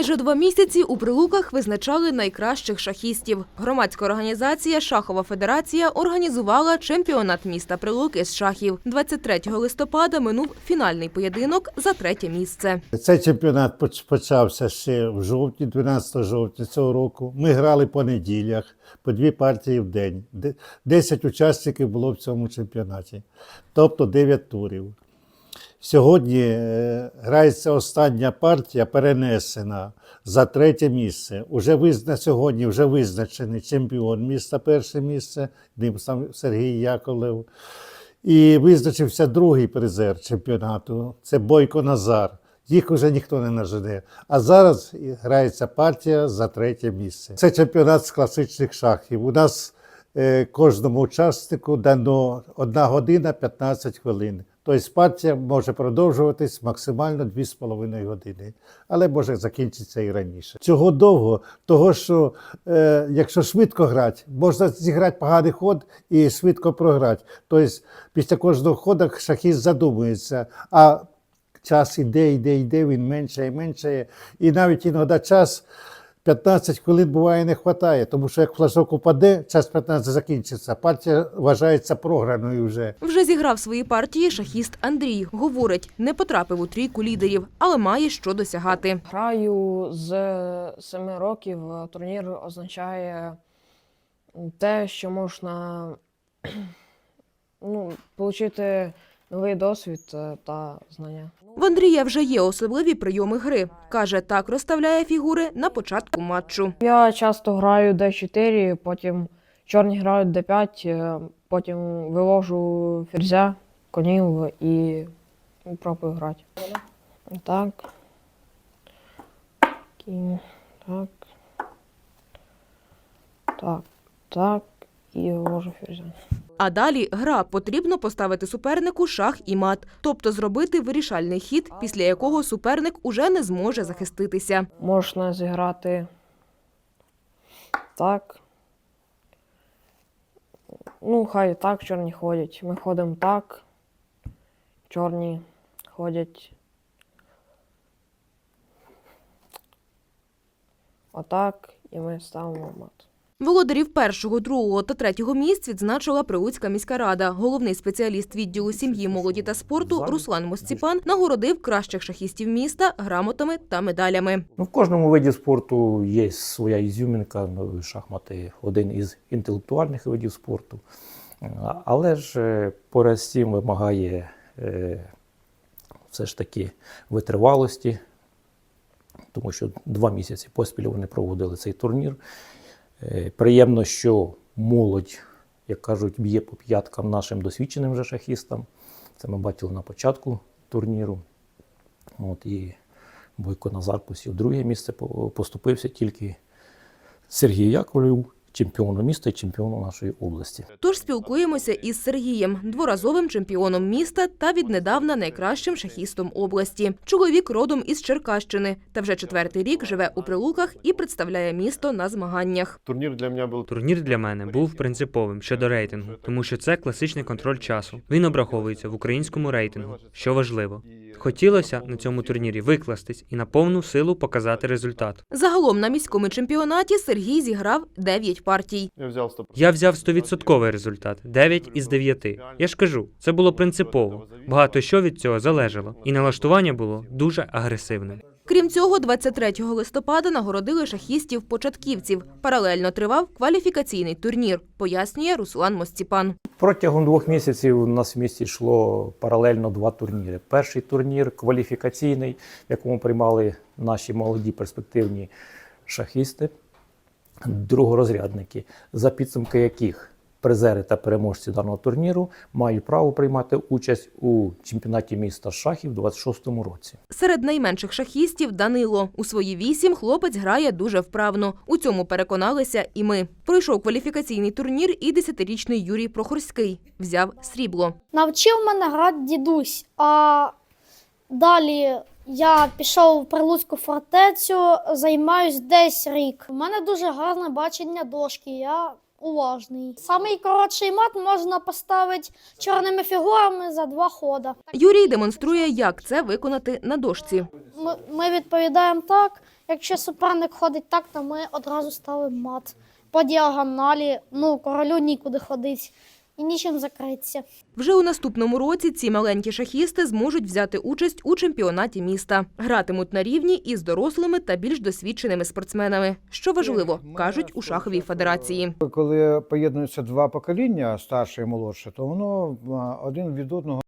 Майже два місяці у прилуках визначали найкращих шахістів. Громадська організація Шахова Федерація організувала чемпіонат міста Прилуки з шахів. 23 листопада минув фінальний поєдинок за третє місце. Цей чемпіонат поч- почався ще в жовтні, 12 жовтня цього року. Ми грали по неділях, по дві партії в день. Де- 10 учасників було в цьому чемпіонаті, тобто 9 турів. Сьогодні е, грається остання партія, перенесена за третє місце. Уже визна, сьогодні вже визначений чемпіон міста, перше місце, ним сам Сергій Яковлев. І визначився другий призер чемпіонату це Бойко Назар. Їх вже ніхто не нажене. А зараз грається партія за третє місце. Це чемпіонат з класичних шахів. У нас е, кожному учаснику дано 1 година 15 хвилин. Тобто партія може продовжуватись максимально 2,5 години, але може закінчитися і раніше. Чого довго? Того, що е, якщо швидко грати, можна зіграти поганий ход і швидко програти. Тобто після кожного ходу шахіст задумується, а час іде, йде, йде, він менше і менше. І навіть іноді час 15 хвилин буває не вистачає, тому що як флажок упаде, час 15 закінчиться. Партія вважається програною вже. Вже зіграв свої партії шахіст Андрій. Говорить, не потрапив у трійку лідерів, але має що досягати. Граю з семи років. Турнір означає те, що можна ну, отримати новий досвід е, та знання. В Андрія вже є особливі прийоми гри. Каже, так розставляє фігури на початку матчу. Я часто граю D4, потім чорні грають D5, е, потім вивожу ферзя, конів і пробую грати. Так. Кінь. Так. Так. Так. І вивожу ферзя. А далі гра потрібно поставити супернику шах і мат, тобто зробити вирішальний хід, після якого суперник уже не зможе захиститися. Можна зіграти так. Ну, хай так чорні ходять. Ми ходимо так. Чорні ходять. Отак, і ми ставимо мат. Володарів першого, другого та третього місць відзначила Прилуцька міська рада. Головний спеціаліст відділу сім'ї, молоді та спорту Руслан Мосціпан нагородив кращих шахістів міста грамотами та медалями. Ну, в кожному виді спорту є своя ізюмінка. Ну, шахмати один із інтелектуальних видів спорту. Але ж е, поряд з вимагає е, все ж таки витривалості, тому що два місяці поспіль вони проводили цей турнір. Е, Приємно, що молодь, як кажуть, б'є по п'яткам нашим досвідченим вже шахістам. Це ми бачили на початку турніру. От, і Бойко Назар посів друге місце, поступився тільки Сергій Яковлев, чемпіону міста і чемпіону нашої області. Тож спілкуємося із Сергієм, дворазовим чемпіоном міста та віднедавна найкращим шахістом області. Чоловік родом із Черкащини та вже четвертий рік живе у Прилуках і представляє місто на змаганнях. Турнір для мене був Турнір для мене був принциповим щодо рейтингу, тому що це класичний контроль часу. Він обраховується в українському рейтингу, що важливо. Хотілося на цьому турнірі викластись і на повну силу показати результат. Загалом на міському чемпіонаті Сергій зіграв 9 партій. Я взяв 100%. Взяв 100% результат 9 із 9. Я ж кажу, це було принципово. Багато що від цього залежало, і налаштування було дуже агресивним. Крім цього, 23 листопада нагородили шахістів-початківців. Паралельно тривав кваліфікаційний турнір, пояснює Руслан Мосціпан. Протягом двох місяців у нас в місті йшло паралельно два турніри. Перший турнір кваліфікаційний, в якому приймали наші молоді перспективні шахісти, другорозрядники, за підсумки яких призери та переможці даного турніру мають право приймати участь у чемпіонаті міста шахів у 26-му році. Серед найменших шахістів Данило. У свої вісім хлопець грає дуже вправно. У цьому переконалися і ми. Пройшов кваліфікаційний турнір і 10-річний Юрій Прохорський. Взяв срібло. Навчив мене грати дідусь. А далі я пішов в Прилуцьку фортецю, займаюсь десь рік. У мене дуже гарне бачення дошки. Я уважний. Самий коротший мат можна поставити чорними фігурами за два хода. Юрій демонструє, як це виконати на дошці. Ми, ми відповідаємо так. Якщо суперник ходить так, то ми одразу ставимо мат. По діагоналі, ну, королю нікуди ходить і нічим закритися. Вже у наступному році ці маленькі шахісти зможуть взяти участь у чемпіонаті міста. Гратимуть на рівні із дорослими та більш досвідченими спортсменами. Що важливо, кажуть у шаховій федерації. Коли поєднуються два покоління, старше і молодше, то воно один від одного